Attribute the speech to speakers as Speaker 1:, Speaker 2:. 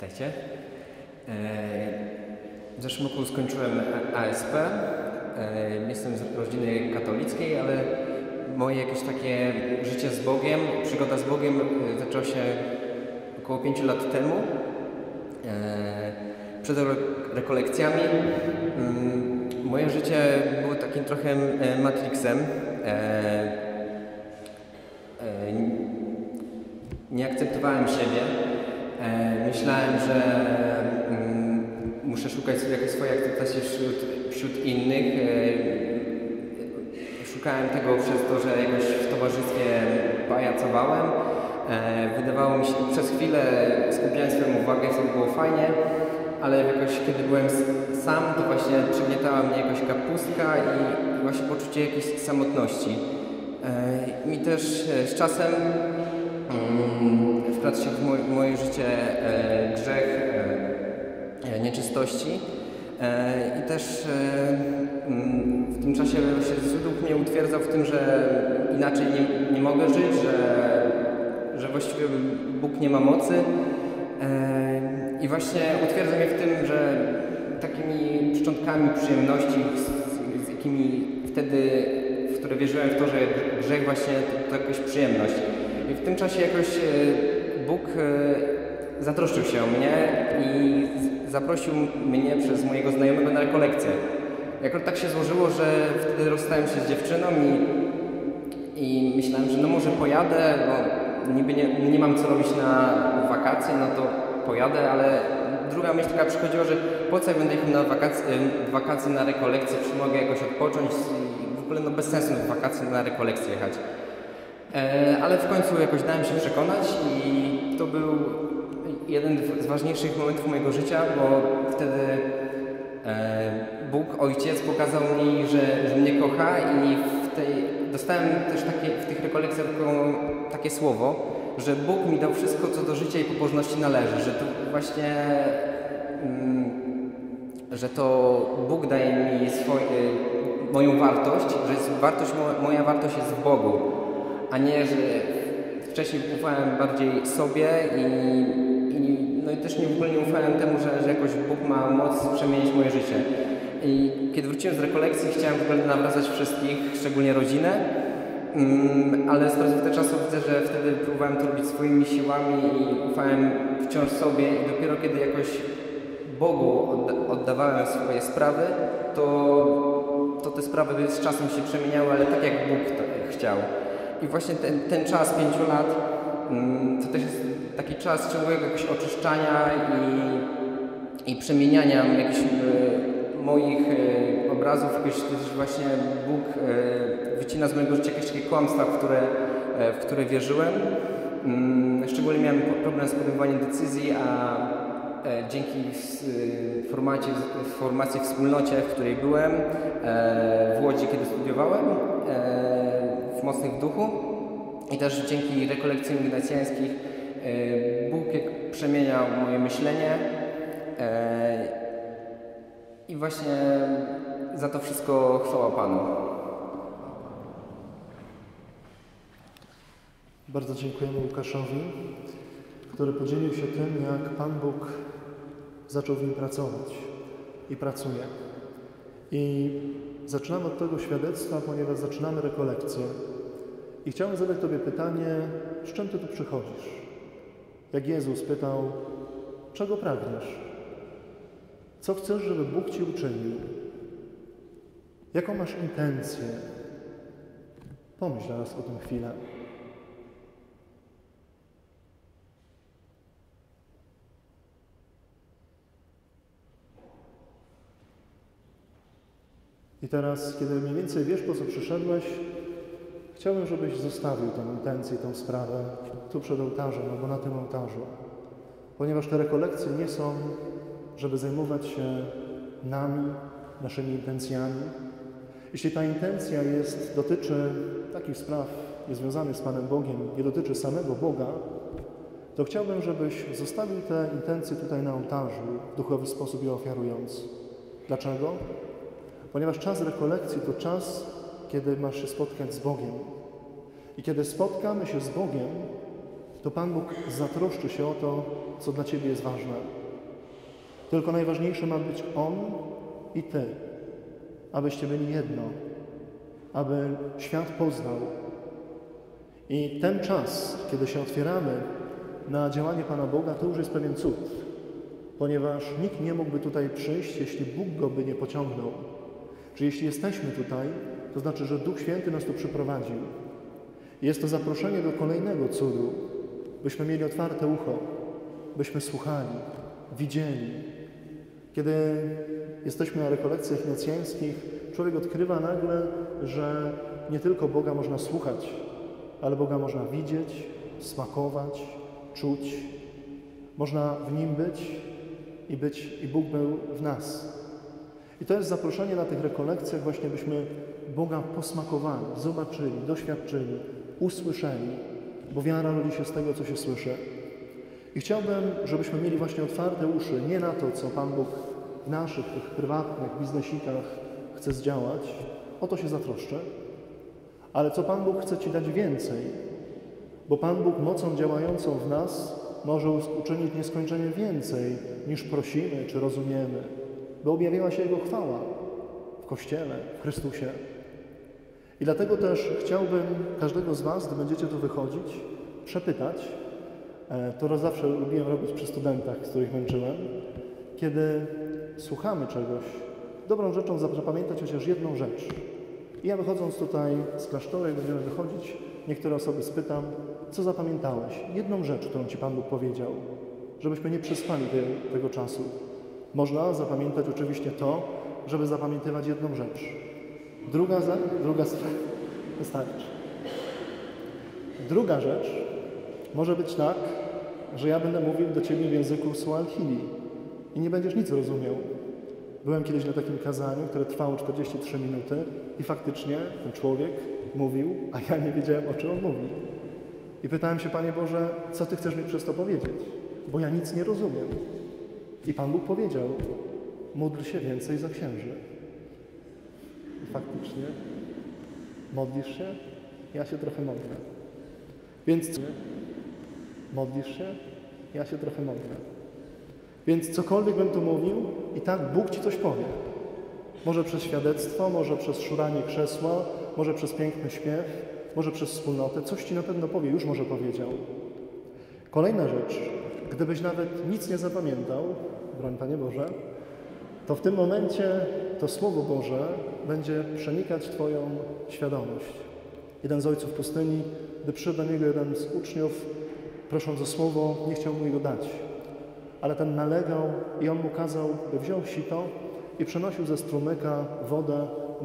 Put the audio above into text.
Speaker 1: Witajcie. E, w zeszłym roku skończyłem ASP. E, jestem z rodziny katolickiej, ale moje jakieś takie życie z Bogiem, przygoda z Bogiem e, zaczęła się około 5 lat temu. Przed rekolekcjami mm, moje życie było takim trochę matrixem. Nie akceptowałem siebie myślałem, że mm, muszę szukać jakiejś swojej akceptacji wśród, wśród innych. E, szukałem tego przez to, że jakoś w towarzystwie pajacowałem. E, wydawało mi się, przez chwilę skupiałem swoją uwagę, wtedy było fajnie, ale jakoś kiedy byłem sam, to właśnie przygniatała mnie jakaś kapustka i właśnie poczucie jakiejś samotności. Mi też z czasem wkradł się w moje, moje życie e, grzech e, nieczystości. E, I też mm, w tym czasie się według mnie utwierdzał w tym, że inaczej nie, nie mogę żyć, że, że właściwie Bóg nie ma mocy. I właśnie utwierdza mnie w tym, że takimi szczątkami przyjemności, z, z jakimi wtedy, w które wierzyłem w to, że grzech właśnie to, to jakaś przyjemność. I w tym czasie jakoś Bóg e, zatroszczył się o mnie i zaprosił mnie przez mojego znajomego na rekolekcję. Jakoś tak się złożyło, że wtedy rozstałem się z dziewczyną i, i myślałem, że no może pojadę, bo niby nie, nie mam co robić na wakacje, no to pojadę, ale druga myśl taka przychodziła, że po co ja będę jechał na wakacje, wakacje na rekolekcję, czy mogę jakoś odpocząć i w ogóle no bez sensu w wakacje na rekolekcję jechać. E, ale w końcu jakoś dałem się przekonać i to był jeden z ważniejszych momentów mojego życia, bo wtedy e, Bóg, Ojciec pokazał mi, że, że mnie kocha i w tej, dostałem też takie, w tych rekolekcjach takie słowo, że Bóg mi dał wszystko, co do życia i pobożności należy, że to właśnie mm, że to Bóg daje mi swoje, moją wartość, że jest wartość, moja wartość jest w Bogu a nie, że wcześniej ufałem bardziej sobie i, i, no i też nie, w ogóle nie ufałem temu, że, że jakoś Bóg ma moc przemienić moje życie. I kiedy wróciłem z rekolekcji, chciałem w ogóle nawracać wszystkich, szczególnie rodzinę, um, ale z perspektywy czasu widzę, że wtedy próbowałem to robić swoimi siłami i ufałem wciąż sobie i dopiero kiedy jakoś Bogu oddawałem swoje sprawy, to, to te sprawy z czasem się przemieniały, ale tak jak Bóg chciał. I właśnie ten, ten czas pięciu lat mm, to też jest taki czas ciągłego jakiegoś oczyszczania i, i przemieniania jakichś e, moich e, obrazów, też właśnie Bóg e, wycina z mojego życia jakieś takie kłamstwa, w które, w które wierzyłem. Mm, szczególnie miałem problem z podejmowaniem decyzji, a dzięki formacie, formacji wspólnocie, w której byłem, w Łodzi, kiedy studiowałem, w mocnych w duchu i też dzięki rekolekcjom ignacjańskich e, Bóg przemieniał moje myślenie e, i właśnie za to wszystko chwała Panu.
Speaker 2: Bardzo dziękujemy Łukaszowi, który podzielił się tym, jak Pan Bóg zaczął w nim pracować i pracuje. I zaczynamy od tego świadectwa, ponieważ zaczynamy rekolekcję. I chciałem zadać Tobie pytanie, z czym Ty tu przychodzisz? Jak Jezus pytał, czego pragniesz? Co chcesz, żeby Bóg Ci uczynił? Jaką masz intencję? Pomyśl teraz o tym chwilę. I teraz, kiedy mniej więcej wiesz, po co przyszedłeś, chciałbym, żebyś zostawił tę intencję, tę sprawę tu przed ołtarzem albo na tym ołtarzu. Ponieważ te rekolekcje nie są, żeby zajmować się nami, naszymi intencjami. Jeśli ta intencja jest, dotyczy takich spraw niezwiązanych z Panem Bogiem, nie dotyczy samego Boga, to chciałbym, żebyś zostawił te intencje tutaj na ołtarzu, w duchowy sposób je ofiarując. Dlaczego? Ponieważ czas rekolekcji to czas, kiedy masz się spotkać z Bogiem. I kiedy spotkamy się z Bogiem, to Pan Bóg zatroszczy się o to, co dla Ciebie jest ważne. Tylko najważniejsze ma być On i Ty, abyście byli jedno, aby świat poznał. I ten czas, kiedy się otwieramy na działanie Pana Boga, to już jest pewien cud, ponieważ nikt nie mógłby tutaj przyjść, jeśli Bóg go by nie pociągnął. Czy jeśli jesteśmy tutaj, to znaczy, że Duch Święty nas tu przyprowadził. Jest to zaproszenie do kolejnego cudu, byśmy mieli otwarte ucho, byśmy słuchali, widzieli. Kiedy jesteśmy na rekolekcjach nacjańskich, człowiek odkrywa nagle, że nie tylko Boga można słuchać, ale Boga można widzieć, smakować, czuć. Można w Nim być i być, i Bóg był w nas. I to jest zaproszenie na tych rekolekcjach, właśnie byśmy Boga posmakowali, zobaczyli, doświadczyli, usłyszeli, bo wiara rodzi się z tego, co się słyszy. I chciałbym, żebyśmy mieli właśnie otwarte uszy nie na to, co Pan Bóg w naszych tych prywatnych biznesikach chce zdziałać, o to się zatroszczę, ale co Pan Bóg chce Ci dać więcej, bo Pan Bóg mocą działającą w nas może uczynić nieskończenie więcej niż prosimy czy rozumiemy, by objawiła się Jego chwała w Kościele, w Chrystusie. I dlatego też chciałbym każdego z Was, gdy będziecie tu wychodzić, przepytać, e, to zawsze lubiłem robić przy studentach, z których męczyłem, kiedy słuchamy czegoś, dobrą rzeczą zapamiętać chociaż jedną rzecz. I ja wychodząc tutaj z klasztoru, jak będziemy wychodzić, niektóre osoby spytam, co zapamiętałeś? Jedną rzecz, którą Ci Pan Bóg powiedział, żebyśmy nie przespali te, tego czasu. Można zapamiętać oczywiście to, żeby zapamiętywać jedną rzecz. Druga, za, druga wystarczy. Druga rzecz może być tak, że ja będę mówił do Ciebie w języku Suahili i nie będziesz nic rozumiał. Byłem kiedyś na takim kazaniu, które trwało 43 minuty i faktycznie ten człowiek mówił, a ja nie wiedziałem, o czym on mówi. I pytałem się, Panie Boże, co Ty chcesz mi przez to powiedzieć? Bo ja nic nie rozumiem. I Pan Bóg powiedział, módl się więcej za księży. I faktycznie, modlisz się? Ja się trochę modlę. Więc modlisz się? Ja się trochę modlę. Więc cokolwiek bym tu mówił, i tak Bóg Ci coś powie. Może przez świadectwo, może przez szuranie krzesła, może przez piękny śpiew, może przez wspólnotę. Coś Ci na pewno powie, już może powiedział. Kolejna rzecz, gdybyś nawet nic nie zapamiętał, broń Panie Boże, to w tym momencie to Słowo Boże będzie przenikać Twoją świadomość. Jeden z ojców pustyni, gdy przyszedł do niego jeden z uczniów, prosząc o Słowo, nie chciał mu jego dać. Ale ten nalegał i on mu kazał, by wziął sito i przenosił ze strumyka wodę